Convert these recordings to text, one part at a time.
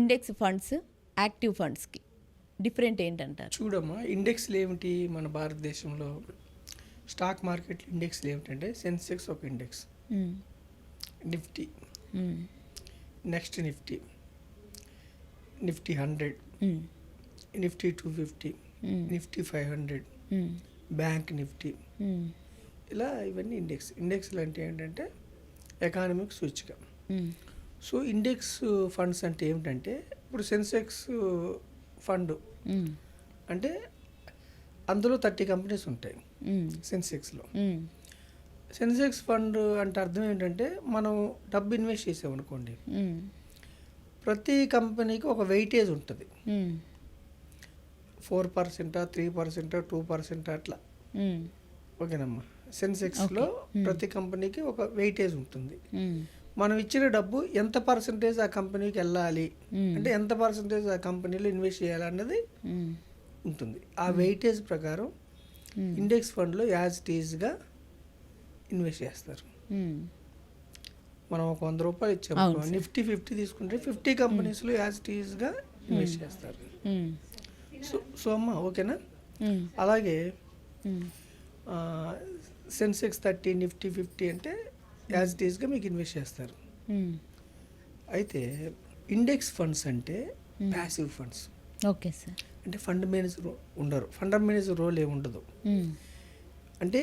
Index funds active ఫండ్స్కి different ఏంటంటారు చూడమ్మా ఇండెక్స్లు ఏమిటి మన భారతదేశంలో స్టాక్ మార్కెట్ ఇండెక్స్లు ఏమిటంటే సెన్సెక్స్ ఒక index. Nifty. Next Nifty Nifty hundred. Nifty two fifty. Nifty five hundred. Bank Nifty. ఇలా ఇవన్నీ ఇండెక్స్ ఇండెక్స్లు అంటే ఏంటంటే ఎకానమిక్ సూచిక మ్మ్. సో ఇండెక్స్ ఫండ్స్ అంటే ఏమిటంటే ఇప్పుడు సెన్సెక్స్ ఫండ్. అంటే అందులో థర్టీ కంపెనీస్ ఉంటాయి. సెన్సెక్స్లో. సెన్సెక్స్ ఫండ్ అంటే అర్థం ఏంటంటే మనం డబ్బు ఇన్వెస్ట్ చేసామనుకోండి. ప్రతి కంపెనీకి ఒక వెయిటేజ్ ఉంటుంది. ఫోర్ పర్సెంటా త్రీ పర్సెంటా టూ పర్సెంట్ అట్లా మ్మ్. ఓకేనమ్మా సెన్సెక్స్లో. ప్రతి కంపెనీకి ఒక వెయిటేజ్ ఉంటుంది. మనం ఇచ్చిన డబ్బు ఎంత పర్సెంటేజ్ ఆ కంపెనీకి వెళ్ళాలి. అంటే ఎంత పర్సెంటేజ్ ఆ కంపెనీలో ఇన్వెస్ట్ చేయాలి అన్నది. ఉంటుంది ఆ వెయిటేజ్ ప్రకారం. ఇండెక్స్ ఫండ్లో యాజ్ టీజ్గా ఇన్వెస్ట్ చేస్తారు. మనం ఒక వంద రూపాయలు ఇచ్చాము. నిఫ్టీ ఫిఫ్టీ తీసుకుంటే ఫిఫ్టీ కంపెనీస్లో యాజ్ టీజ్గా ఇన్వెస్ట్ చేస్తారు. సో సో అమ్మ ఓకేనా. అలాగే. సెన్సెక్స్ థర్టీ నిఫ్టీ ఫిఫ్టీ అంటే యాజ్ టీజ్గా మీకు ఇన్వెస్ట్ చేస్తారు మ్మ్. అయితే ఇండెక్స్ ఫండ్స్ అంటే Hmm. Passive funds okay sir అంటే ఫండ్ మేనేజర్ ఉండరు ఫండ్ మేనేజర్ రోల్ ఏమి ఉండదు మ్మ్. అంటే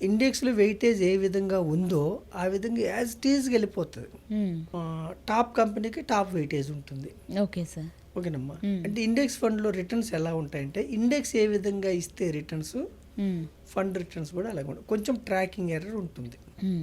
ఇండెక్స్లో వెయిటేజ్ ఏ విధంగా ఉందో ఆ విధంగా యాజ్ టీజ్గా వెళ్ళిపోతుంది మ్మ్. ఆ, టాప్ కంపెనీకి టాప్ వెయిటేజ్ ఉంటుంది ఓకే సార్ ఓకేనమ్మా Hmm. అంటే ఇండెక్స్ ఫండ్లో రిటర్న్స్ ఎలా ఉంటాయంటే ఇండెక్స్ ఏ విధంగా ఇస్తే రిటర్న్స్. ఫండ్ రిటర్న్స్ కూడా అలాగే ఉంటాయి కొంచెం ట్రాకింగ్ ఎర్రర్ ఉంటుంది